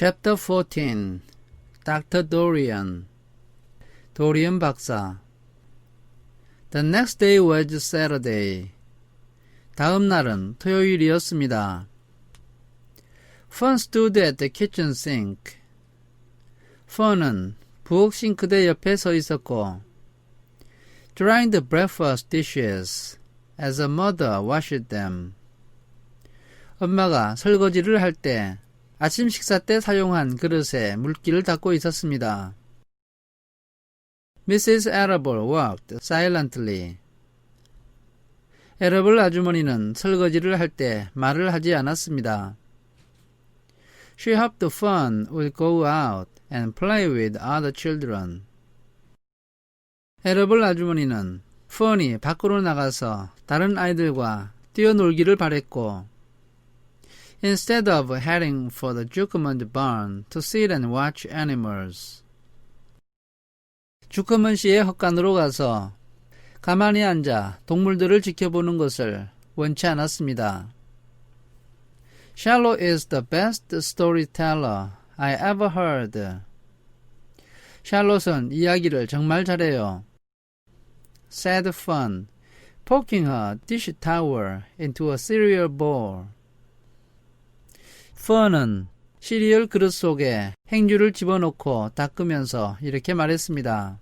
Chapter 14 Dr. Dorian 도리언 박사 The next day was Saturday. 다음 날은 토요일이었습니다. Fun stood at the kitchen sink. Fun은 부엌 싱크대 옆에 서 있었고 drying the breakfast dishes as a mother washed them. 엄마가 설거지를 할때 아침 식사 때 사용한 그릇에 물기를 닦고 있었습니다. Mrs. Arable worked silently. 에러블 아주머니는 설거지를 할 때 말을 하지 않았습니다. She hoped the fun would go out and play with other children. 에러블 아주머니는 펀이 밖으로 나가서 다른 아이들과 뛰어놀기를 바랬고 instead of heading for the Jukumand barn to sit and watch animals. 주커먼 씨의 헛간으로 가서 가만히 앉아 동물들을 지켜보는 것을 원치 않았습니다. Charlotte is the best storyteller I ever heard. 샬롯은 이야기를 정말 잘해요. said Fun, poking her dish towel into a cereal bowl. 펀은 시리얼 그릇 속에 행주를 집어넣고 닦으면서 이렇게 말했습니다.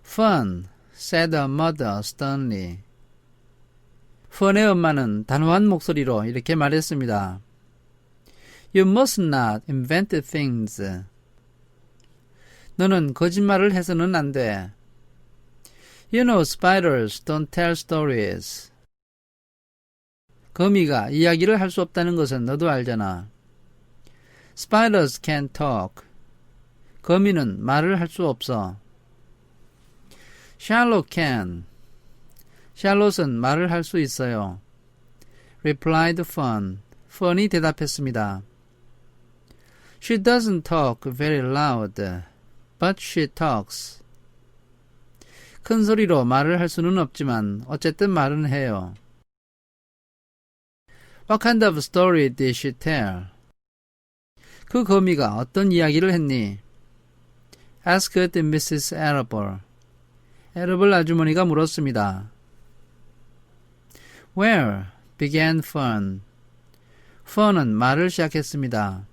Fun, said her mother sternly. 펀의 엄마는 단호한 목소리로 이렇게 말했습니다. You must not invent things. 너는 거짓말을 해서는 안 돼. You know spiders don't tell stories. 거미가 이야기를 할 수 없다는 것은 너도 알잖아. Spiders can't talk. 거미는 말을 할 수 없어. Charlotte can. 샬롯은 말을 할 수 있어요. replied Fun. Fun이 대답했습니다. She doesn't talk very loud, but she talks. 큰 소리로 말을 할 수는 없지만 어쨌든 말은 해요. What kind of story did she tell? 그 거미가 어떤 이야기를 했니? asked Mrs. Arable. 에러블 아주머니가 물었습니다. Where? began Fern. Fern은 말을 시작했습니다.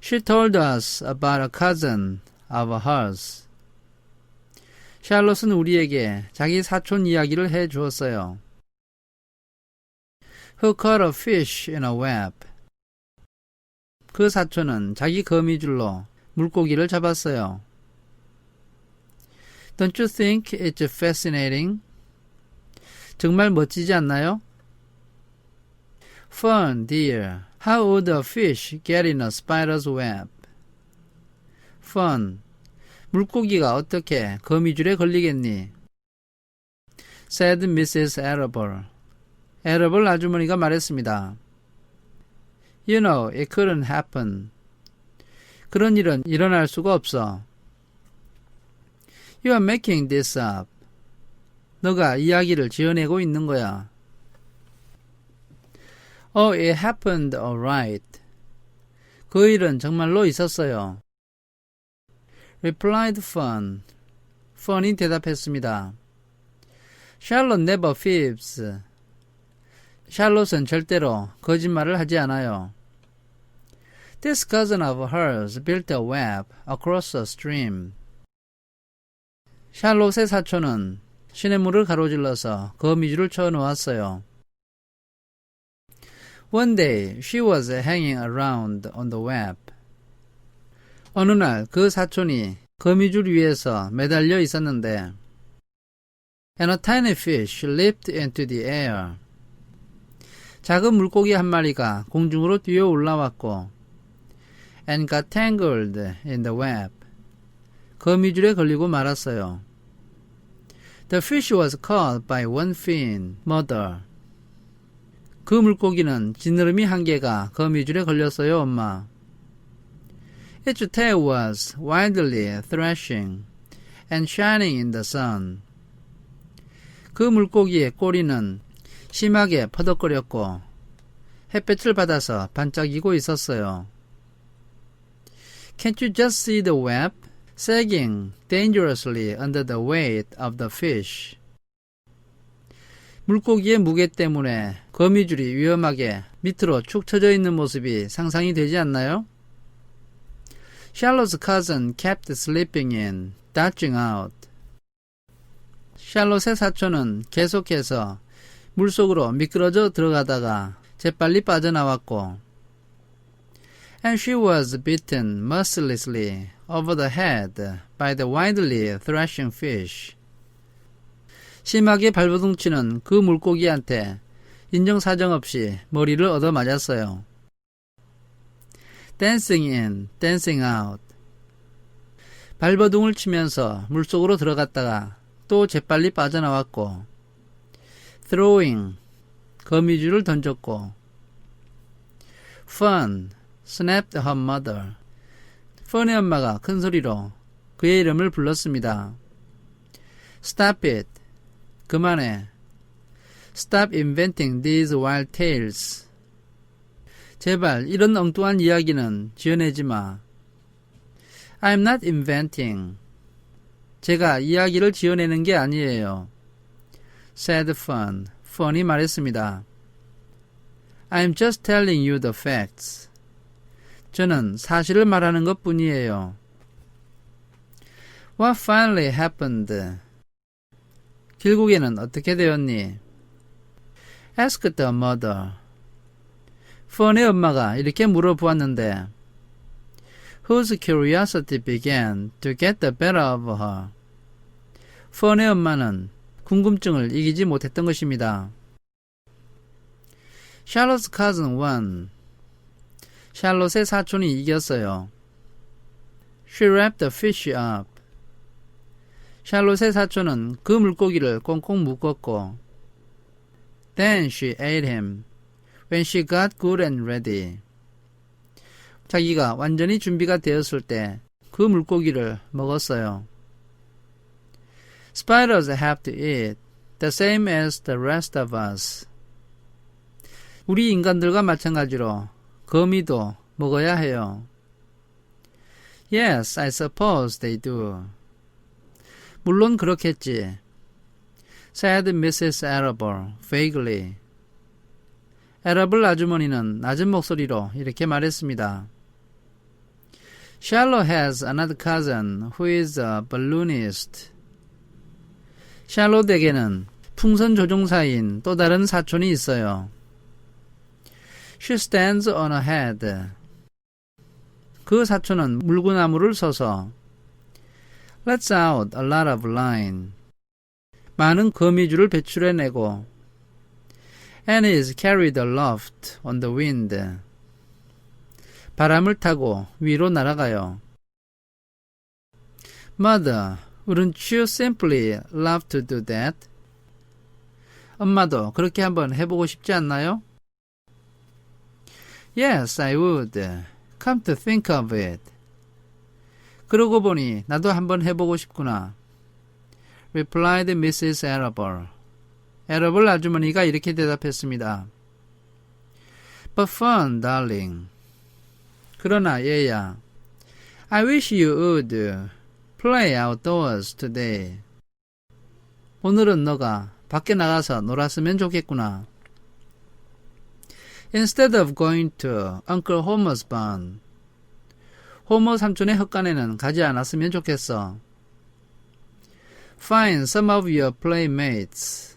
She told us about a cousin of hers. 샬롯은 우리에게 자기 사촌 이야기를 해 주었어요. Who caught a fish in a web. 그 사촌은 자기 거미줄로 물고기를 잡았어요. Don't you think it's fascinating? 정말 멋지지 않나요? Fun, dear. How would a fish get in a spider's web? Fun. 물고기가 어떻게 거미줄에 걸리겠니? said Mrs. Arable. 에러블 아주머니가 말했습니다. You know, it couldn't happen. 그런 일은 일어날 수가 없어. You are making this up. 너가 이야기를 지어내고 있는 거야. Oh, it happened alright. 그 일은 정말로 있었어요. replied Fun. Fun이 대답했습니다. Charlotte never fibs. 샬롯은 절대로 거짓말을 하지 않아요. This cousin of hers built a web across a stream. 샬롯의 사촌은 시냇물을 가로질러서 거미줄을 쳐 놓았어요. One day she was hanging around on the web. 어느 날 그 사촌이 거미줄 위에서 매달려 있었는데 and a tiny fish leaped into the air. 작은 물고기 한 마리가 공중으로 뛰어 올라왔고 and got tangled in the web. 거미줄에 걸리고 말았어요. The fish was caught by one fin, mother. 그 물고기는 지느러미 한 개가 거미줄에 걸렸어요, 엄마. Its tail was wildly thrashing and shining in the sun. 그 물고기의 꼬리는 심하게 퍼덕거렸고 햇볕을 받아서 반짝이고 있었어요. Can't you just see the web sagging dangerously under the weight of the fish? 물고기의 무게 때문에 거미줄이 위험하게 밑으로 축 처져 있는 모습이 상상이 되지 않나요? Charlotte's cousin kept slipping in, dodging out. 샬롯의 사촌은 계속해서 물속으로 미끄러져 들어가다가 재빨리 빠져나왔고 and she was bitten mercilessly over the head by the wildly thrashing fish. 심하게 발버둥치는 그 물고기한테 인정사정 없이 머리를 얻어맞았어요. dancing in, dancing out. 발버둥을 치면서 물속으로 들어갔다가 또 재빨리 빠져나왔고 throwing, 거미줄을 던졌고 fun, snapped her mother. 펀의 엄마가 큰 소리로 그의 이름을 불렀습니다. Stop it. 그만해. Stop inventing these wild tales. 제발 이런 엉뚱한 이야기는 지어내지 마. I'm not inventing. 제가 이야기를 지어내는 게 아니에요. Said Fun. 펀이 말했습니다. I'm just telling you the facts. 저는 사실을 말하는 것 뿐이에요. What finally happened? 결국에는 어떻게 되었니? Asked the mother. 펀의 엄마가 이렇게 물어보았는데 whose curiosity began to get the better of her. 펀의 엄마는 궁금증을 이기지 못했던 것입니다. Charlotte's cousin won. 샬롯의 사촌이 이겼어요. She wrapped the fish up. 샬롯의 사촌은 그 물고기를 꽁꽁 묶었고 Then she ate him when she got good and ready. 자기가 완전히 준비가 되었을 때 그 물고기를 먹었어요. Spiders have to eat the same as the rest of us. 우리 인간들과 마찬가지로 거미도 먹어야 해요. Yes, I suppose they do. 물론 그렇겠지. said Mrs. Arable vaguely. 에러블 아주머니는 낮은 목소리로 이렇게 말했습니다. Charlotte has another cousin who is a balloonist. 샬롯에게는 풍선 조종사인 또 다른 사촌이 있어요. She stands on her head. 그 사촌은 물구나무를 서서 lets out a lot of line. 많은 거미줄을 배출해내고 and is carried aloft on the wind. 바람을 타고 위로 날아가요. Mother, wouldn't you simply love to do that? 엄마도 그렇게 한번 해보고 싶지 않나요? Yes, I would. Come to think of it. 그러고 보니 나도 한번 해보고 싶구나. replied Mrs. Arable. 에러블 아주머니가 이렇게 대답했습니다. But fun, darling. 그러나 얘야, I wish you would play outdoors today. 오늘은 너가 밖에 나가서 놀았으면 좋겠구나. Instead of going to Uncle Homer's barn. 호머 삼촌의 헛간에는 가지 않았으면 좋겠어. Find some of your playmates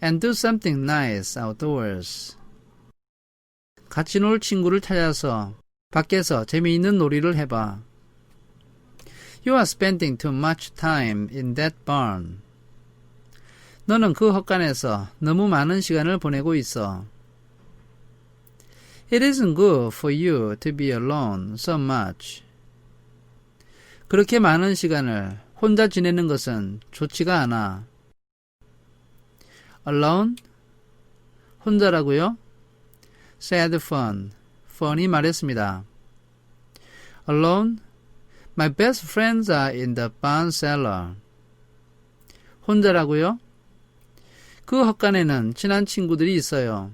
and do something nice outdoors. 같이 놀 친구를 찾아서 밖에서 재미있는 놀이를 해봐. You are spending too much time in that barn. 너는 그 헛간에서 너무 많은 시간을 보내고 있어. It isn't good for you to be alone so much. 그렇게 많은 시간을 혼자 지내는 것은 좋지가 않아. Alone? 혼자라고요? said Fun. Fun이 말했습니다. Alone? My best friends are in the barn cellar. 혼자라고요? 그 헛간에는 친한 친구들이 있어요.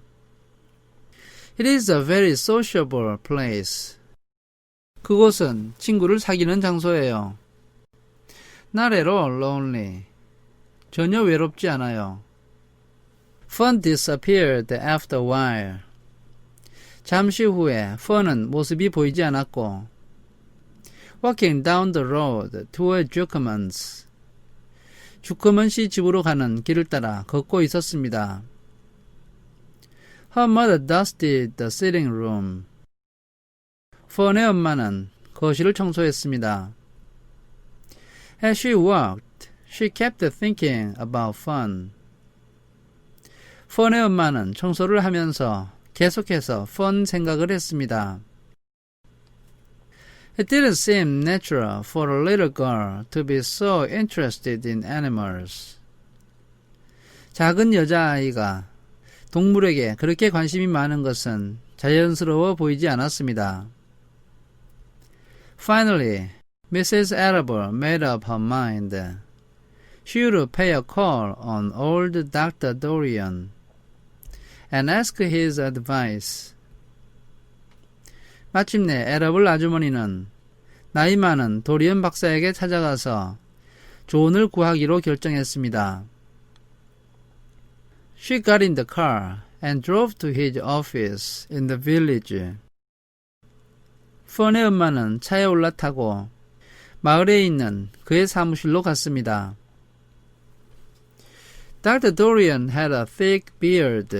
It is a very sociable place. 그곳은 친구를 사귀는 장소예요. All lonely. 전혀 외롭지 않아요. Fun disappeared after a while. 잠시 후에 펀은 모습이 보이지 않았고 Walking down the road toward Jukerman's 주커먼 씨 집으로 가는 길을 따라 걷고 있었습니다. Her mother dusted the sitting room. 펀의 엄마는 거실을 청소했습니다. As she walked, she kept thinking about fun. 펀의 엄마는 청소를 하면서 계속해서 펀 생각을 했습니다. It didn't seem natural for a little girl to be so interested in animals. 작은 여자아이가 동물에게 그렇게 관심이 많은 것은 자연스러워 보이지 않았습니다. Finally, Mrs. Arable made up her mind. She would pay a call on old Dr. Dorian and ask his advice. 마침내 에러블 아주머니는 나이 많은 도리언 박사에게 찾아가서 조언을 구하기로 결정했습니다. She got in the car and drove to his office in the village. 펀의 엄마는 차에 올라타고 마을에 있는 그의 사무실로 갔습니다. Dr. Dorian had a thick beard.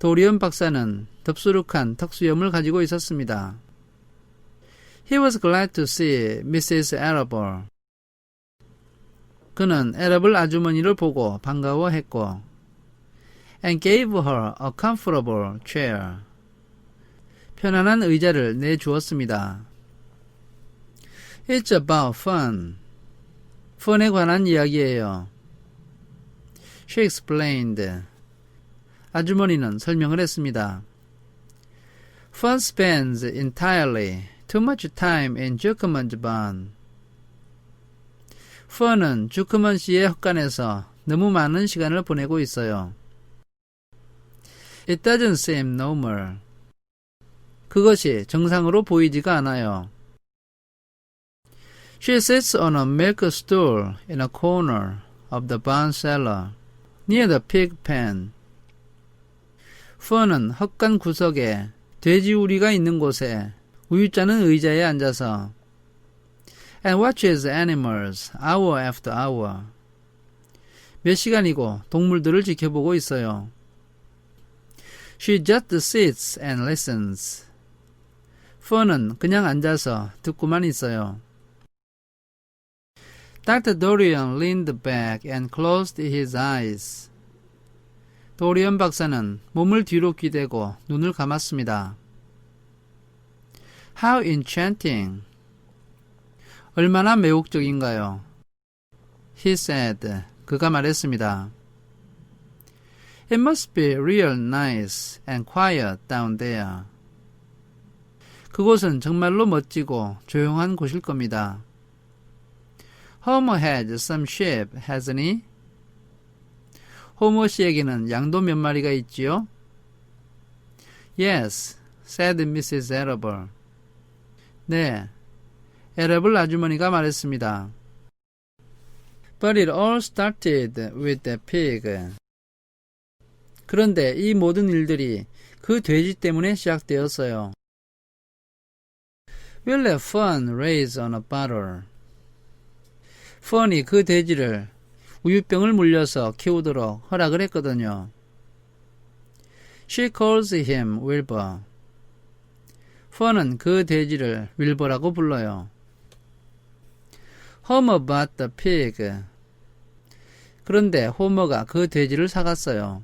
도리언 박사는 덥수룩한 턱수염을 가지고 있었습니다. He was glad to see Mrs. Arable. 그는 에러블 아주머니를 보고 반가워했고 and gave her a comfortable chair. 편안한 의자를 내주었습니다. It's about fun. 펀에 관한 이야기예요. She explained. 아주머니는 설명을 했습니다. Fun spends entirely too much time in 주크먼's barn. 펀은 주크먼 씨의 헛간에서 너무 많은 시간을 보내고 있어요. It doesn't seem normal. 그것이 정상으로 보이지가 않아요. She sits on a milk stool in a corner of the barn cellar, near the pig pen. 펀은 헛간 구석에 돼지 우리가 있는 곳에 우유 짜는 의자에 앉아서 and watches animals hour after hour. 몇 시간이고 동물들을 지켜보고 있어요. She just sits and listens. 펀은 그냥 앉아서 듣고만 있어요. Dr. Dorian leaned back and closed his eyes. 도리언 박사는 몸을 뒤로 기대고 눈을 감았습니다. How enchanting. 얼마나 매혹적인가요? He said. 그가 말했습니다. It must be real nice and quiet down there. 그곳은 정말로 멋지고 조용한 곳일 겁니다. Homer had some sheep, hasn't he? 호머 씨에게는 양도 몇 마리가 있지요? Yes, said Mrs. Arable. 네, 에러블 아주머니가 말했습니다. But it all started with the pig. 그런데 이 모든 일들이 그 돼지 때문에 시작되었어요. We'll let Fun raise on a bottle. 펀이 그 돼지를 우유병을 물려서 키우도록 허락을 했거든요. She calls him Wilbur. 펀은 그 돼지를 윌버라고 불러요. Bought the pig. 그런데 호머가 그 돼지를 사갔어요.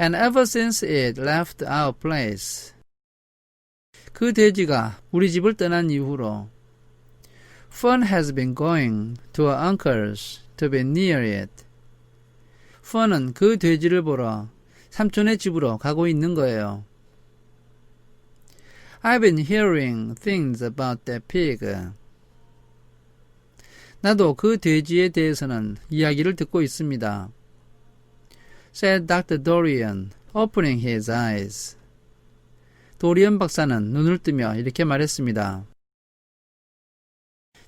And ever since it left our place. 그 돼지가 우리 집을 떠난 이후로 Fun has been going to her uncle's to be near it. 펀은 그 돼지를 보러 삼촌의 집으로 가고 있는 거예요. I've been hearing things about that pig. 나도 그 돼지에 대해서는 이야기를 듣고 있습니다. said Dr. Dorian opening his eyes. 도리언 박사는 눈을 뜨며 이렇게 말했습니다.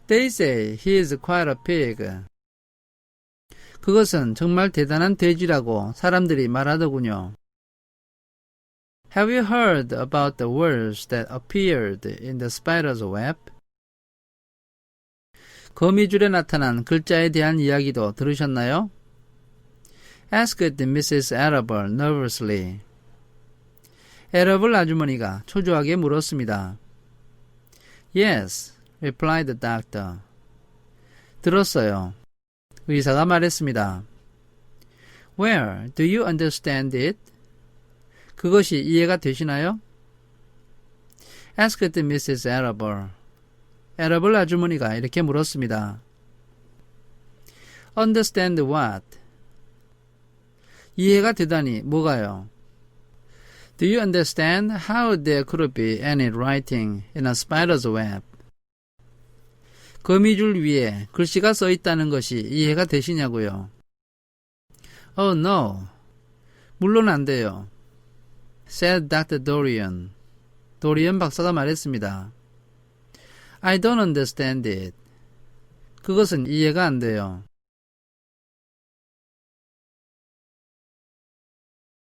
They say he is quite a pig. 그것은 정말 대단한 돼지라고 사람들이 말하더군요. Have you heard about the words that appeared in the spider's web? 거미줄에 나타난 글자에 대한 이야기도 들으셨나요? asked Mrs. Arable nervously. 에러블 아주머니가 초조하게 물었습니다. Yes, replied the doctor. 들었어요. 의사가 말했습니다. Where do you understand it? 그것이 이해가 되시나요? asked Mrs. Arable. 에러블 아주머니가 이렇게 물었습니다. Understand what? 이해가 되다니 뭐가요? Do you understand how there could be any writing in a spider's web? 거미줄 위에 글씨가 써 있다는 것이 이해가 되시냐고요? Oh no. 물론 안 돼요. said Dr. Dorian. 도리언 박사가 말했습니다. I don't understand it. 그것은 이해가 안 돼요.